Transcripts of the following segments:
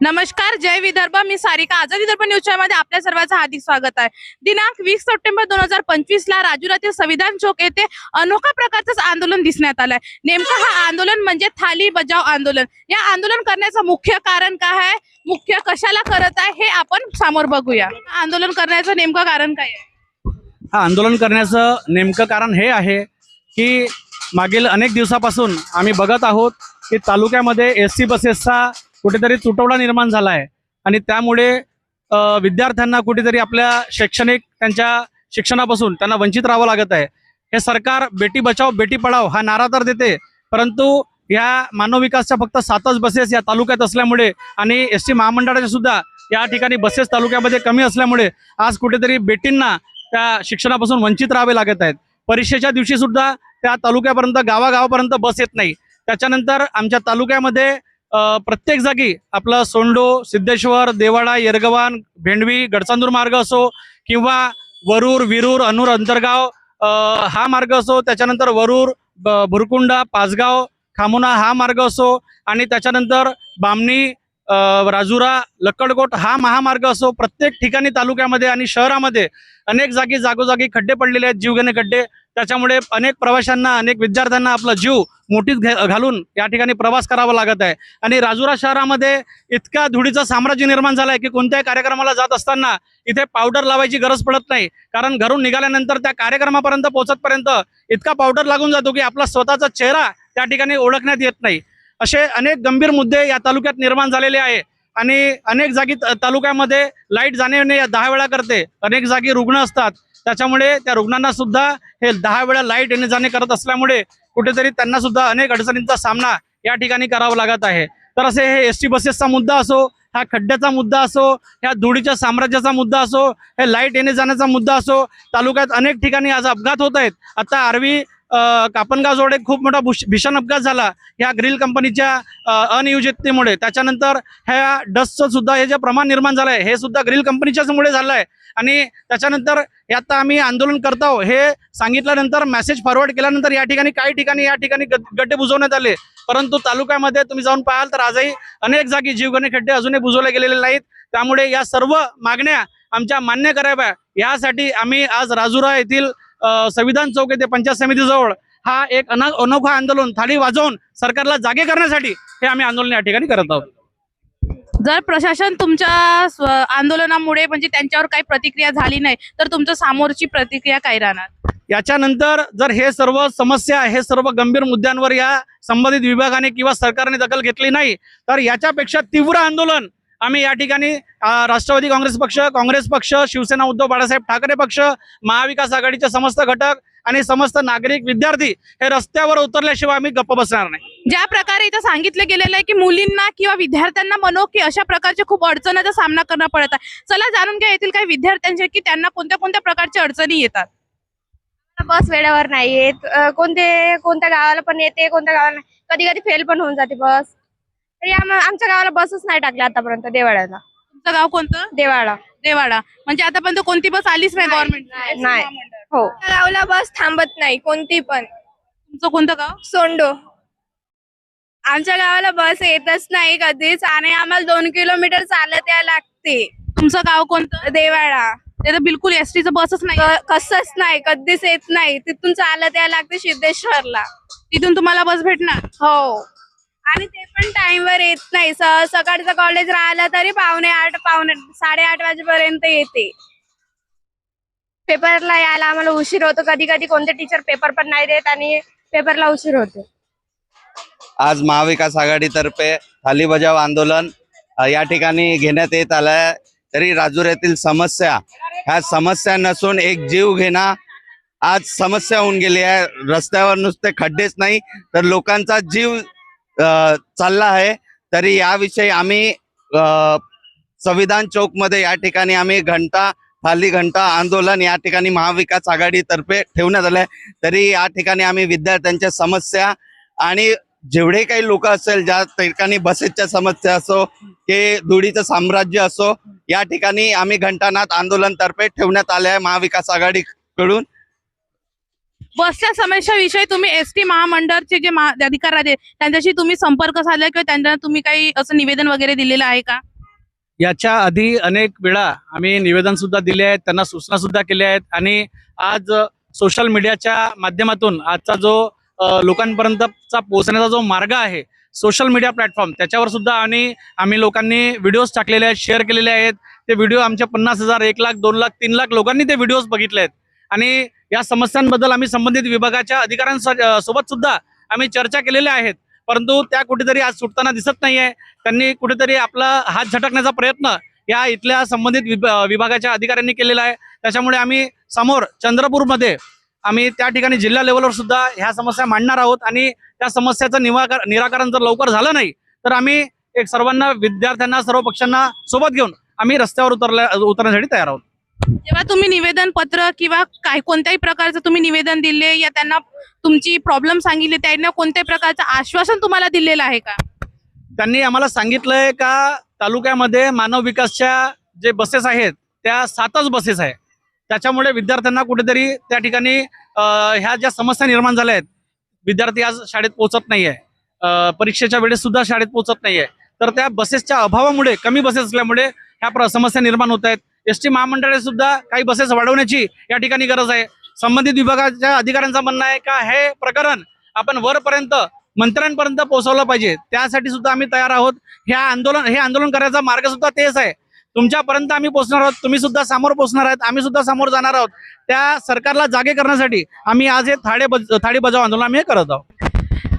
नमस्कार जय विदर्भ. मी सारिका. आझाद विदर्भ न्यूजमध्ये आपल्या सर्वांचं हार्दिक स्वागत आहे. दिनांक वीस सप्टेंबर दोन हजार पंचवीस ला राजुरातील संविधान चौक येथे अनोखा प्रकारचं आंदोलन दिसण्यात आलंय. नेमकं हा आंदोलन म्हणजे थाली बजाव आंदोलन. या आंदोलन करण्याचं मुख्य कारण काय आहे? मुख्य कशाला करत आहे? हे आपण समोर बघूया. आंदोलन करण्याचं नेमकं कारण काय आहे? हा आंदोलन करण्याचं नेमकं कारण हे आहे की मागील अनेक दिवसापासून आम्ही बघत आहोत की तालुक्यामध्ये एस सी बसेसचा कुठेतरी तुटवडा निर्माण झाला आहे आणि त्यामुळे विद्यार्थ्यांना कुठेतरी आपल्या शैक्षणिक त्यांच्या शिक्षणापासून त्यांना वंचित राहावं लागत आहे. हे सरकार बेटी बचाव बेटी पढाव हा नारा तर देते परंतु या मानव विकासच्या फक्त सातच बसेस या तालुक्यात असल्यामुळे आणि एस टी महामंडळाच्या सुद्धा या ठिकाणी बसेस तालुक्यामध्ये कमी असल्यामुळे आज कुठेतरी बेटींना त्या शिक्षणापासून वंचित राहावे लागत आहेत. परीक्षेच्या दिवशी सुद्धा त्या तालुक्यापर्यंत गावागावापर्यंत बस येत नाही. त्याच्यानंतर आमच्या तालुक्यामध्ये प्रत्येक जागी आपलं सोंडो सिद्धेश्वर देवाडा येरगवान भेंडवी गडचांदूर मार्ग असो किंवा वरूर विरूर अनूर अंतरगाव हा मार्ग असो. त्याच्यानंतर वरूर भुरकुंडा पाचगाव खामुना हा मार्ग असो. आणि त्याच्यानंतर बामणी राजुरा लक्कडकोट हा महामार्ग असो प्रत्येक ठिकाणी तालुक्यामध्ये आणि शहरामध्ये अनेक जागी जागोजागी खड्डे पडलेले आहेत जीवघेणे खड्डे. त्याच्यामुळे अनेक प्रवाशांना अनेक विद्यार्थ्यांना आपला जीव मोठीच घालून या ठिकाणी प्रवास करावा लागत आहे. आणि राजुरा शहरामध्ये इतका धुळीचं साम्राज्य निर्माण झालं आहे की कोणत्याही कार्यक्रमाला जात असताना इथे पावडर लावायची गरज पडत नाही. कारण घरून निघाल्यानंतर त्या कार्यक्रमापर्यंत पोहोचतपर्यंत इतका पावडर लागून जातो की आपला स्वतःचा चेहरा त्या ठिकाणी ओळखण्यात येत नाही. असे अनेक गंभीर मुद्दे या तालुक्यात निर्माण झालेले आहे. आणि अनेक जागी तालुक्यामध्ये लाइट जाणे येणे दहा वेळा करते. अनेक जागी रुग्ण असतात. त्याच्यामुळे त्या रुग्णांना सुद्धा हे दहा वेळा लाइट येणे जाणे करत असल्यामुळे कुठेतरी त्यांना सुद्धा अनेक अडचणींचा सामना या ठिकाणी करावा लागत आहे. तर असे हे एस टी बसेसचा मुद्दा असो हा खड्ड्याचा मुद्दा असो ह्या धुळीच्या साम्राज्याचा मुद्दा असो हे लाइट येणे जाण्याचा मुद्दा असो तालुक्यात अनेक ठिकाणी आज अपघात होत आहेत. आता आरवी कापनगाव जोड एक खूप मोठा भीषण अपघात झाला. ह्या ग्रिल कंपनीच्या अनियोजिततेमुळे. त्याच्यानंतर ह्या डस्टचं सुद्धा हे जे प्रमाण निर्माण झालं आहे हे सुद्धा ग्रिल कंपनीच्याचमुळे झालं आहे आणि त्याच्यानंतर आता आम्ही आंदोलन करतो हे सांगितल्यानंतर मेसेज फॉरवर्ड केल्यानंतर या ठिकाणी काही ठिकाणी या ठिकाणी गड्डे बुजवण्यात आले. परंतु तालुक्यामध्ये तुम्ही जाऊन पाहाल तर आजही अनेक जागी जीवघेणे खड्डे अजूनही बुजवले गेलेले नाहीत. त्यामुळे या सर्व मागण्या आमच्या मान्य कराव्या. यासाठी आम्ही आज राजुरा येथील संविधान चौक येथे पंचायत समितीजवळ हा एक अना अनोखा आंदोलन थाळी वाजवून सरकारला जागे करण्यासाठी हे आम्ही आंदोलन या ठिकाणी करत आहोत. जर प्रशासन तुमच्या आंदोलनामुळे म्हणजे त्यांच्यावर काही प्रतिक्रिया झाली नाही तर तुमचं समोरची प्रतिक्रिया काय राहणार? याच्यानंतर जर हे सर्व समस्या हे सर्व गंभीर मुद्द्यांवर या संबंधित विभागाने किंवा सरकारने दखल घेतली नाही तर याच्यापेक्षा तीव्र आंदोलन आम्ही या ठिकाणी राष्ट्रवादी काँग्रेस पक्ष काँग्रेस पक्ष शिवसेना उद्धव बाळासाहेब ठाकरे पक्ष महाविकास आघाडीचे समस्त घटक आणि समस्त नागरिक विद्यार्थी हे रस्त्यावर उतरल्याशिवाय आम्ही गप्प बसणार नाही. ज्या प्रकारे इथं सांगितलं गेलेलं आहे की मुलींना किंवा विद्यार्थ्यांना म्हणो की अशा प्रकारचे खूप अडचणीचा सामना करणं पडत आहे. चला जाणून घ्या येथील काही विद्यार्थ्यांचे की त्यांना कोणत्या कोणत्या प्रकारच्या अडचणी येतात. बस वेळेवर नाही येत कोणते कोणत्या गावाला पण येते कोणत्या गावाला नाही. कधी कधी फेल पण होऊन जाते बस. तरी आम- आमच्या गावाला बसच नाही टाकल्या आतापर्यंत देवाळ्याला तुमचं गाव कोणतं? देवाळा देवाडा. म्हणजे आतापर्यंत कोणती बस आलीच नाही नाही, गव्हर्नमेंट नाही. हो. गावाला बस थांबत नाही कोणती पण. तुमचं कोणतं गाव? सोंडो. आमच्या गावाला बस येतच नाही कधीच आणि आम्हाला दोन किलोमीटर चालत यायला लागते. तुमचं गाव कोणतं? देवाळा ते तर बिलकुल एस टीचं बसच नाही. कसंच नाही कधीच येत नाही. तिथून चालत यायला लागते सिद्धेश्वरला. तिथून तुम्हाला बस भेटणार? हो. आणि ते पण टाइमवर येत नाही. स- सकाळचं कॉलेज राहिलं तरी पावणे आठ पावणे साडेआठ वाजेपर्यंत येते. पेपरला यायला आम्हाला उशीर होतो. कधी कधी कोणते टीचर पेपर पण नाही देत आणि पेपरला उशीर होतो. आज महाविकास आघाडीतर्फे थाली बजाव आंदोलन अ, या ठिकाणी घेण्यात येत आलंय. तरी राजुऱ्यातील समस्या ह्या समस्या नसून एक जीव घेणा. आज समस्या होऊन गेली आहे. रस्त्यावर नुसते खड्डेच नाही तर लोकांचा जीव चालला आहे. तरी याविषयी आम्ही संविधान चौकमध्ये या ठिकाणी आम्ही घंटा थाली घंटा आंदोलन या ठिकाणी महाविकास आघाडीतर्फे ठेवण्यात आलंय. तरी या ठिकाणी आम्ही विद्यार्थ्यांच्या समस्या आणि जेवढे काही लोक असेल ज्या ठिकाणी बसेसच्या समस्या असो की धुळीचं साम्राज्य असो या ठिकाणी आम्ही घंटानाथ आंदोलन तर्फे ठेवण्यात आले आहे महाविकास आघाडीकडून. बसच्या समस्याविषयी तुम्ही एस टी महामंडळचे जे अधिकार अधिकारी आहेत त्यांच्याशी तुम्ही संपर्क साधला किंवा त्यांना तुम्ही काही असं निवेदन वगैरे दिलेलं आहे का? याच्या आधी अनेक वेळा आम्ही निवेदन सुद्धा दिले आहेत त्यांना सूचना सुद्धा केल्या आहेत आणि आज सोशल मीडियाच्या माध्यमातून आजचा जो लोकांपर्यंतचा पोहोचण्याचा जो मार्ग आहे सोशल मीडिया प्लॅटफॉर्म त्याच्यावर सुद्धा आणि आम्ही लोकांनी व्हिडिओज टाकलेले आहेत शेअर केलेले आहेत. ते व्हिडिओ आमच्या पन्नास हजार एक लाख दोन लाख तीन लाख लोकांनी ते व्हिडिओज बघितले आहेत आणि या समस्यांबद्दल आम्ही संबंधित विभागाच्या अधिकाऱ्यांसोबत सुद्धा आम्ही चर्चा केलेल्या आहेत. परंतु त्या कुठेतरी आज सुटताना दिसत नाहीये. त्यांनी कुठेतरी आपला हात झटकण्याचा प्रयत्न या इथल्या संबंधित विभागाच्या अधिकाऱ्यांनी केलेला आहे. त्याच्यामुळे आम्ही समोर चंद्रपूरमध्ये आम्ही त्या ठिकाणी जिल्हा लेवलवर सुद्धा ह्या समस्या मांडणार आहोत आणि त्या समस्याचं निवाकर निराकरण जर लवकर झालं नाही तर आम्ही एक सर्वांना विद्यार्थ्यांना सर्व पक्षांना सोबत घेऊन आम्ही रस्त्यावर उतरल्या उतरण्यासाठी तयार आहोत. जेव्हा तुम्ही निवेदन पत्र किंवा काही कोणत्याही प्रकारचं तुम्ही निवेदन दिले या त्यांना तुमची प्रॉब्लेम सांगितली त्यांना कोणत्याही प्रकारचं आश्वासन तुम्हाला दिलेलं आहे का? त्यांनी आम्हाला सांगितलंय का तालुक्यामध्ये मानव विकासच्या जे बसेस आहेत त्या सातच बसेस आहे त्याच्यामुळे विद्यार्थ्यांना कुठेतरी त्या ठिकाणी ह्या ज्या समस्या निर्माण झाल्या आहेत विद्यार्थी आज शाळेत पोहोचत नाहीये. परीक्षेच्या वेळेस सुद्धा शाळेत पोहोचत नाहीये. तर त्या बसेसच्या अभावामुळे कमी बसेस असल्यामुळे ह्या प्र- समस्या निर्माण होत आहेत. एस टी महामंडळाने सुद्धा काही बसेस वाढवण्याची या ठिकाणी गरज आहे. संबंधित विभागाच्या अधिकाऱ्यांचं म्हणणं आहे का हे प्रकरण आपण वरपर्यंत मंत्र्यांपर्यंत पोहोचवलं पाहिजे. त्यासाठी सुद्धा आम्ही तयार आहोत. ह्या आंदोलन हे आंदोलन करायचा मार्ग सुद्धा तेच आहे. तुमच्यापर्यंत आम्ही पोहोचणार आहोत. तुम्ही सुद्धा समोर पोहोचणार आहात. आम्ही सुद्धा समोर जाणार आहोत. त्या सरकारला जागे करण्यासाठी आम्ही आज हे थाडे बज थाळी बजाव आंदोलन आम्ही हे करत आहोत.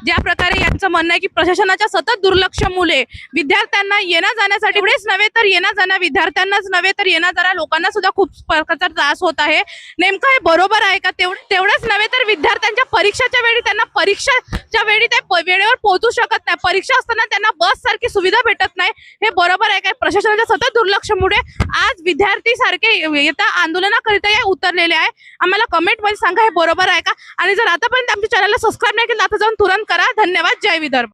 ज्या प्रकारे यांचं म्हणणं आहे की प्रशासनाच्या सतत दुर्लक्षामुळे विद्यार्थ्यांना येण्या जाण्यासाठी एवढेच नव्हे तर येण्या जाण्या विद्यार्थ्यांनाच नव्हे तर येण्या जाण्या लोकांना सुद्धा खूप प्रकारचा त्रास होत आहे. नेमकं हे बरोबर आहे का? तेवढं तेवढंच नव्हे तर विद्यार्थ्यांच्या परीक्षाच्या वेळी त्यांना परीक्षाच्या वेळी ते वेळेवर पोहोचू शकत नाही. परीक्षा असताना त्यांना बस सारखी सुविधा भेटत नाही. हे बरोबर आहे काय प्रशासनाच्या सतत दुर्लक्षामुळे आज विद्यार्थी सारखे येता आंदोलनाकरिता या उतरलेले आहे. आम्हाला कमेंटमध्ये सांगा हे बरोबर आहे का? आणि जर आतापर्यंत आमच्या चॅनलला सबस्क्राईब नाही केलं आता जाऊन तुरंत करा. धन्यवाद. जय विदर्भ.